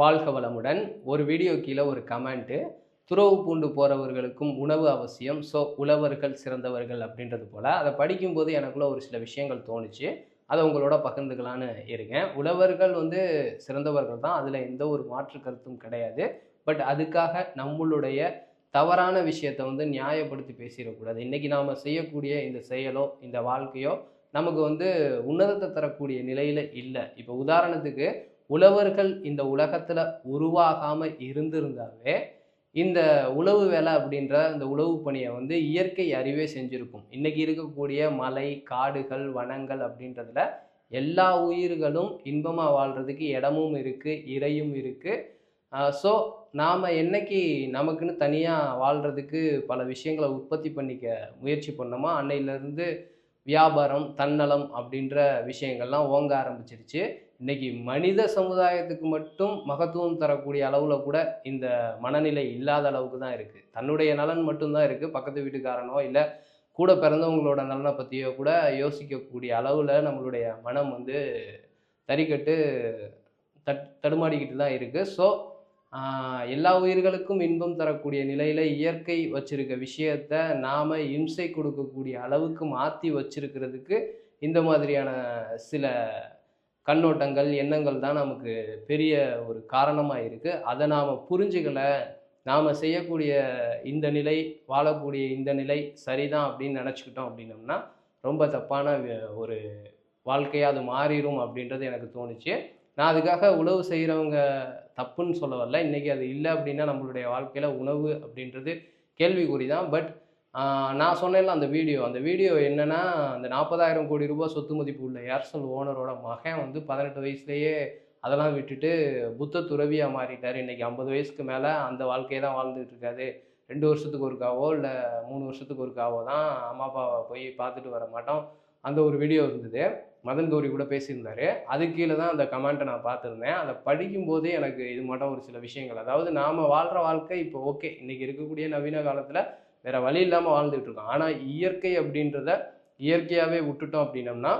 வாழ்க வளமுடன். ஒரு வீடியோ கீழே ஒரு கமெண்ட்டு துறவு பூண்டு போகிறவர்களுக்கும் உணவு அவசியம். ஸோ உழவர்கள் சிறந்தவர்கள் அப்படின்றது போல். அதை படிக்கும்போது எனக்குள்ள ஒரு சில விஷயங்கள் தோணுச்சு. அதை உங்களோட பகிர்ந்துக்கலான்னு இருக்கேன். உழவர்கள் வந்து சிறந்தவர்கள் தான். அதில் எந்த ஒரு மாற்று கருத்தும் கிடையாது. பட் அதுக்காக நம்மளுடைய தவறான விஷயத்தை வந்து நியாயப்படுத்தி பேசிடக்கூடாது. இன்றைக்கி நாம் செய்யக்கூடிய இந்த செயலோ இந்த வாழ்க்கையோ நமக்கு வந்து உன்னதத்தை தரக்கூடிய நிலையில் இல்லை. இப்போ உதாரணத்துக்கு உழவர்கள் இந்த உலகத்தில் உருவாகாமல் இருந்திருந்தாவே இந்த உழவு வேலை அப்படின்ற இந்த உழவு பணியை வந்து இயற்கை அறிவே செஞ்சுருக்கும். இன்றைக்கி இருக்கக்கூடிய மலை காடுகள் வனங்கள் அப்படின்றதுல எல்லா உயிர்களும் இன்பமாக வாழ்கிறதுக்கு இடமும் இருக்குது இறையும் இருக்குது ஸோ நாம் என்னைக்கு நமக்குன்னு தனியாக வாழ்கிறதுக்கு பல விஷயங்களை உற்பத்தி பண்ணிக்க முயற்சி பண்ணோமோ அன்னையிலேருந்து வியாபாரம் தன்னலம் அப்படின்ற விஷயங்கள்லாம் ஓங்க ஆரம்பிச்சிருச்சு. இன்னைக்கு மனித சமுதாயத்துக்கு மட்டும் மகத்துவம் தரக்கூடிய அளவில் கூட இந்த மனநிலை இல்லாத அளவுக்கு தான் இருக்குது தன்னுடைய நலன் மட்டும்தான் இருக்குது பக்கத்து வீட்டுக்காரனோ இல்லை கூட பிறந்தவங்களோட நலனை பற்றியோ கூட யோசிக்கக்கூடிய அளவில் நம்மளுடைய மனம் வந்து தறிக்கட்டு தட் தடுமாடிக்கிட்டு தான் இருக்குது ஸோ எல்லா உயிர்களுக்கும் இன்பம் தரக்கூடிய நிலையில் இயற்கை வச்சிருக்க விஷயத்த நாம் இம்சை கொடுக்கக்கூடிய அளவுக்கு மாற்றி வச்சிருக்கிறதுக்கு இந்த மாதிரியான சில கண்ணோட்டங்கள் எண்ணங்கள் தான் நமக்கு பெரிய ஒரு காரணமாக இருக்குது அதை நாம் புரிஞ்சுக்கலை நாம் செய்யக்கூடிய இந்த நிலை வாழக்கூடிய இந்த நிலை சரிதான் அப்படின்னு நினச்சிக்கிட்டோம் அப்படின்னம்னா ரொம்ப தப்பான ஒரு வாழ்க்கையாக அது மாறிடும் அப்படின்றது எனக்கு தோணுச்சு. நான் அதுக்காக உழவு செய்கிறவங்க தப்புன்னு சொல்ல வரல இன்றைக்கி அது இல்லை அப்படின்னா நம்மளுடைய வாழ்க்கையில் உணவு அப்படின்றது கேள்விக்குறி தான் பட் நான் சொன்னேன்ல அந்த வீடியோ. அந்த வீடியோ என்னென்னா அந்த நாற்பதாயிரம் கோடி ரூபாய் சொத்து மதிப்பு உள்ள ஏர்செல் ஓனரோட மகன் வந்து பதினெட்டு வயசுலேயே அதெல்லாம் விட்டுட்டு புத்த துறவியாக மாறிட்டார். இன்றைக்கி ஐம்பது வயசுக்கு மேலே அந்த வாழ்க்கையை தான் வாழ்ந்துட்டு இருக்காரு. ரெண்டு வருஷத்துக்கு ஒருக்காவோ இல்லை மூணு வருஷத்துக்கு ஒருக்காவோ தான் அம்மா அப்பாவை போய் பார்த்துட்டு வர மாட்டோம். அந்த ஒரு வீடியோ இருந்தது. மதன் கௌரி கூட பேசியிருந்தாரு. அது கீழே தான் அந்த கமெண்ட்டை நான் பார்த்துருந்தேன். அதை படிக்கும்போதே எனக்கு இது மட்டும் ஒரு சில விஷயங்கள். அதாவது நாம் வாழ்கிற வாழ்க்கை இப்போ ஓகே. இன்றைக்கி இருக்கக்கூடிய நவீன காலத்தில் வேற வழி இல்லாமல் வாழ்ந்துட்டு இருக்கோம். ஆனால் இயற்கை அப்படின்றத இயற்கையாகவே விட்டுட்டோம் அப்படின்னம்னா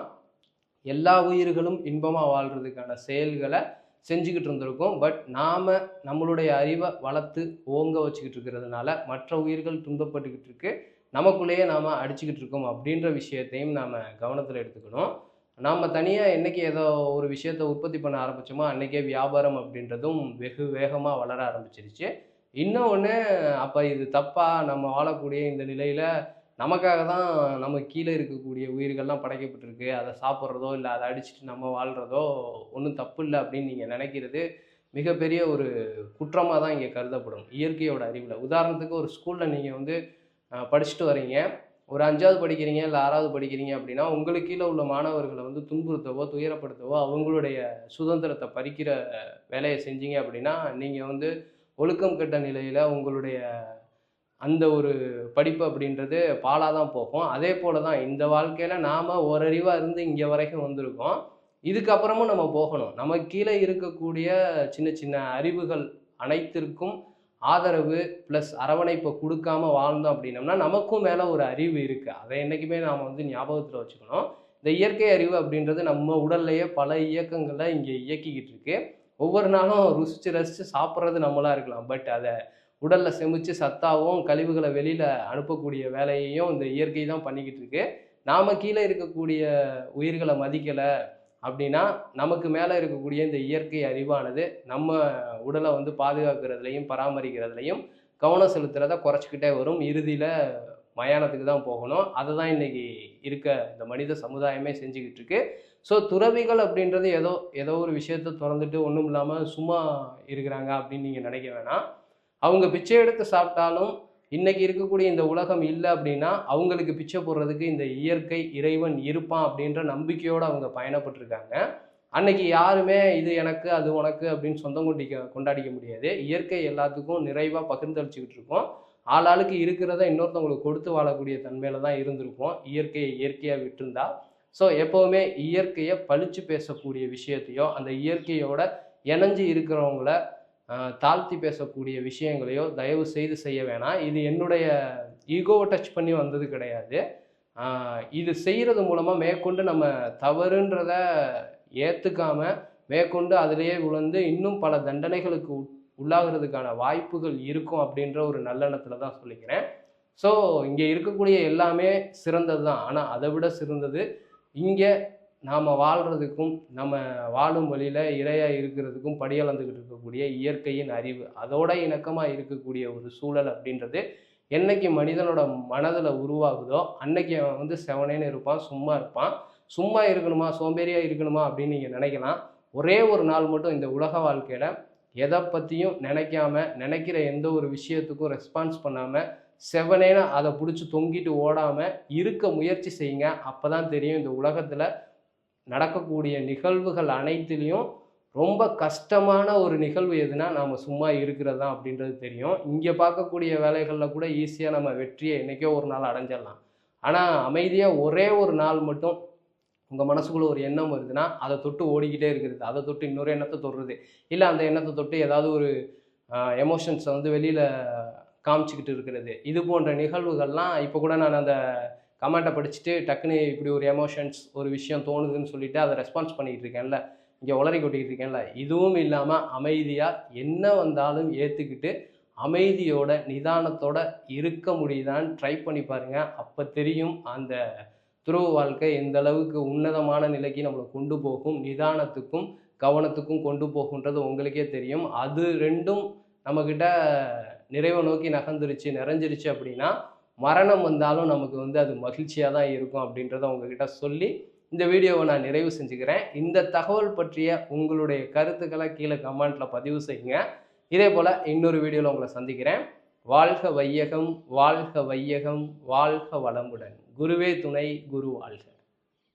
எல்லா உயிர்களும் இன்பமாக வாழ்கிறதுக்கான செயல்களை செஞ்சுக்கிட்டு இருந்திருக்கோம். பட் நாம் நம்மளுடைய அறிவை வளர்த்து ஓங்க வச்சுக்கிட்டு இருக்கிறதுனால மற்ற உயிர்கள் துன்பப்பட்டுக்கிட்டு இருக்கு. நமக்குள்ளேயே நாம் அடிச்சுக்கிட்டு இருக்கோம் அப்படின்ற விஷயத்தையும் நாம் கவனத்தில் எடுத்துக்கணும். நாம் தனியாக என்னைக்கு ஏதோ ஒரு விஷயத்தை உற்பத்தி பண்ண ஆரம்பித்தோமோ அன்றைக்கே வியாபாரம் அப்படின்றதும் வெகு வேகமாக வளர ஆரம்பிச்சிருச்சு. இன்னொன்று அப்போ இது தப்பா நம்ம வாழக்கூடிய இந்த நிலையில் நமக்காக தான் நம்ம கீழே இருக்கக்கூடிய உயிர்கள்லாம் படைக்கப்பட்டிருக்கு. அதை சாப்பிட்றதோ இல்லை அதை அடிச்சுட்டு நம்ம வாழ்கிறதோ ஒன்றும் தப்பு இல்லை அப்படின்னு நீங்கள் நினைக்கிறது மிகப்பெரிய ஒரு குற்றமாக தான் இங்கே கருதப்படும். இயற்கையோட அறிவில். உதாரணத்துக்கு ஒரு ஸ்கூலில் நீங்கள் வந்து படிச்சுட்டு வரீங்க. ஒரு அஞ்சாவது படிக்கிறீங்க இல்லை ஆறாவது படிக்கிறீங்க அப்படின்னா உங்களுக்கு கீழே உள்ள மாணவர்களை வந்து துன்புறுத்தவோ துயரப்படுத்தவோ அவங்களுடைய சுதந்திரத்தை பறிக்கிற வேலையை செஞ்சீங்க அப்படின்னா நீங்கள் வந்து ஒழுக்கம் கெட்ட நிலையில் உங்களுடைய அந்த ஒரு படிப்பு அப்படின்றது பாலாக தான் போகும். அதே போல தான் இந்த வாழ்க்கையில் நாம் ஓரறிவாக இருந்து இங்கே வரைக்கும் வந்திருக்கோம். இதுக்கப்புறமும் நம்ம போகணும். நம்ம கீழே இருக்கக்கூடிய சின்ன சின்ன அறிவுகள் அனைத்திற்கும் ஆதரவு ப்ளஸ் அரவணைப்பை கொடுக்காம வாழ்ந்தோம் அப்படின்னம்னா நமக்கும் மேலே ஒரு அறிவு இருக்குது அதை என்றைக்குமே நாம் வந்து ஞாபகத்தில் வச்சுக்கணும். இந்த இயற்கை அறிவு அப்படின்றது நம்ம உடல்லையே பல இயக்கங்களை இங்கே இயக்கிக்கிட்டு இருக்குது ஒவ்வொரு நாளும் ருசிச்சு ரசித்து சாப்பிட்றது நம்மளா இருக்கலாம். பட் அதை உடலில் செமிச்சு சத்தாவும் கழிவுகளை வெளியில் அனுப்பக்கூடிய வேலையையும் இந்த இயற்கை தான் பண்ணிக்கிட்டு இருக்கு. நாம் கீழே இருக்கக்கூடிய உயிர்களை மதிக்கலை அப்படின்னா நமக்கு மேலே இருக்கக்கூடிய இந்த இயற்கை அறிவானது நம்ம உடலை வந்து பாதுகாக்கிறதுலையும் பராமரிக்கிறதுலையும் கவனம் செலுத்துறத குறைச்சிக்கிட்டே வரும். இறுதியில் மயானத்துக்கு தான் போகணும். அதை தான் இன்றைக்கி இருக்க இந்த மனித சமுதாயமே செஞ்சுக்கிட்டு இருக்கு. ஸோ துறவிகள் அப்படின்றது ஏதோ ஏதோ ஒரு விஷயத்த திறந்துட்டு ஒன்றும் இல்லாமல் சும்மா இருக்கிறாங்க அப்படின்னு நீங்கள் நினைக்க வேணாம். அவங்க பிச்சை எடுத்து சாப்பிட்டாலும் இன்றைக்கி இருக்கக்கூடிய இந்த உலகம் இல்லை அப்படின்னா அவங்களுக்கு பிச்சை போடுறதுக்கு இந்த இயற்கை இறைவன் இருப்பான் அப்படின்ற நம்பிக்கையோடு அவங்க பயணப்பட்டிருக்காங்க. அன்னைக்கு யாருமே இது எனக்கு அது உனக்கு அப்படின்னு சொந்தம் கொண்டிக்க கொண்டாடிக்க முடியாது. இயற்கை எல்லாத்துக்கும் நிறைவாக பகிர்ந்தளிச்சுக்கிட்டு இருக்கோம். ஆளாளுக்கு இருக்கிறத இன்னொருத்தவங்களுக்கு கொடுத்து வாழக்கூடிய தன்மையில தான் இருந்திருப்போம். இயற்கையை இயற்கையாக விட்டுருந்தா. ஸோ எப்போவுமே இயற்கையை பழிச்சு பேசக்கூடிய விஷயத்தையோ அந்த இயற்கையோட இணைஞ்சு இருக்கிறவங்கள தாழ்த்தி பேசக்கூடிய விஷயங்களையோ தயவு செய்து செய்ய வேணாம். இது என்னுடைய ஈகோவை டச் பண்ணி வந்தது கிடையாது. இது செய்கிறது மூலமாக மேற்கொண்டு நம்ம தவறுன்றத ஏற்றுக்காம மேற்கொண்டு அதிலேயே விழுந்து இன்னும் பல தண்டனைகளுக்கு உட்- உள்ளாகிறதுக்கான வாய்ப்புகள் இருக்கும் அப்படின்ற ஒரு நல்லெண்ணத்தில் தான் சொல்லிக்கிறேன். ஸோ இங்கே இருக்கக்கூடிய எல்லாமே சிறந்தது தான். ஆனால் அதை விட சிறந்தது இங்கே நாம் வாழ்கிறதுக்கும் நம்ம வாழும் வழியில் இரையாக இருக்கிறதுக்கும் படியளந்துக்கிட்டு இருக்கக்கூடிய இயற்கையின் அறிவு அதோட இணக்கமாக இருக்கக்கூடிய ஒரு சூழல் அப்படின்றது என்னைக்கு மனிதனோட மனதில் உருவாகுதோ அன்னைக்கு அவன் வந்து செவனேன்னு இருப்பான் சும்மா இருப்பான். சும்மா இருக்கணுமா சோம்பேறியாக இருக்கணுமா அப்படின்னு நீங்கள் நினைக்கலாம். ஒரே ஒரு நாள் மட்டும் இந்த உலக வாழ்க்கையில் எதை பற்றியும் நினைக்காம நினைக்கிற எந்த ஒரு விஷயத்துக்கும் ரெஸ்பான்ஸ் பண்ணாமல் செவனேன்னு அதை பிடிச்சி தொங்கிட்டு ஓடாமல் இருக்க முயற்சி செய்யுங்க. அப்போ தான் தெரியும் இந்த உலகத்தில் நடக்கக்கூடிய நிகழ்வுகள் அனைத்துலேயும் ரொம்ப கஷ்டமான ஒரு நிகழ்வு எதுனா நாம் சும்மா இருக்கிறது தான் அப்படின்றது தெரியும். இங்கே பார்க்கக்கூடிய வேலைகளில் கூட ஈஸியாக நம்ம வெற்றியை என்றைக்கோ ஒரு நாள் அடைஞ்சிடலாம். ஆனால் அமைதியாக ஒரே ஒரு நாள் மட்டும் உங்கள் மனசுக்குள்ள ஒரு எண்ணம் வருதுன்னா அதை தொட்டு ஓடிக்கிட்டே இருக்கிறது. அதை தொட்டு இன்னொரு எண்ணத்தை தொடுறது. இல்லை அந்த எண்ணத்தை தொட்டு ஏதாவது ஒரு எமோஷன்ஸை வந்து வெளியில் காமிச்சிக்கிட்டு இருக்கிறது. இது போன்ற நிகழ்வுகள்லாம் இப்போ கூட நான் அந்த கமெண்ட்டை படிச்சுட்டு டக்குன்னு இப்படி ஒரு எமோஷன்ஸ் ஒரு விஷயம் தோணுதுன்னு சொல்லிவிட்டு அதை ரெஸ்பான்ஸ் பண்ணிக்கிட்டு இருக்கேன்ல. இங்கே உளறி கொட்டிக்கிட்டு இருக்கேன்ல. இதுவும் இல்லாமல் அமைதியாக என்ன வந்தாலும் ஏற்றுக்கிட்டு அமைதியோட நிதானத்தோட இருக்க முடியுதான்னு ட்ரை பண்ணி பாருங்கள் அப்போ தெரியும் அந்த துருவ வாழ்க்கை எந்த அளவுக்கு உன்னதமான நிலைக்கு நம்மளை கொண்டு போகும் நிதானத்துக்கும் கவனத்துக்கும் கொண்டு போகுன்றது உங்களுக்கே தெரியும். அது ரெண்டும் நம்மக்கிட்ட நிறைவை நோக்கி நகர்ந்துருச்சு நிறைஞ்சிருச்சு அப்படின்னா மரணம் வந்தாலும் நமக்கு வந்து அது மகிழ்ச்சியாக தான் இருக்கும் அப்படின்றத உங்ககிட்ட சொல்லி இந்த வீடியோவை நான் நிறைவு செஞ்சுக்கிறேன். இந்த தகவல் பற்றிய உங்களுடைய கருத்துக்களை கீழே கமெண்ட்டில் பதிவு செய்யுங்க. இதே போல் இன்னொரு வீடியோவில் உங்களை சந்திக்கிறேன். வாழ்க வையகம் வாழ்க வையகம் வாழ்க வளமுடன். குருவே துணை குரு வாழ்க.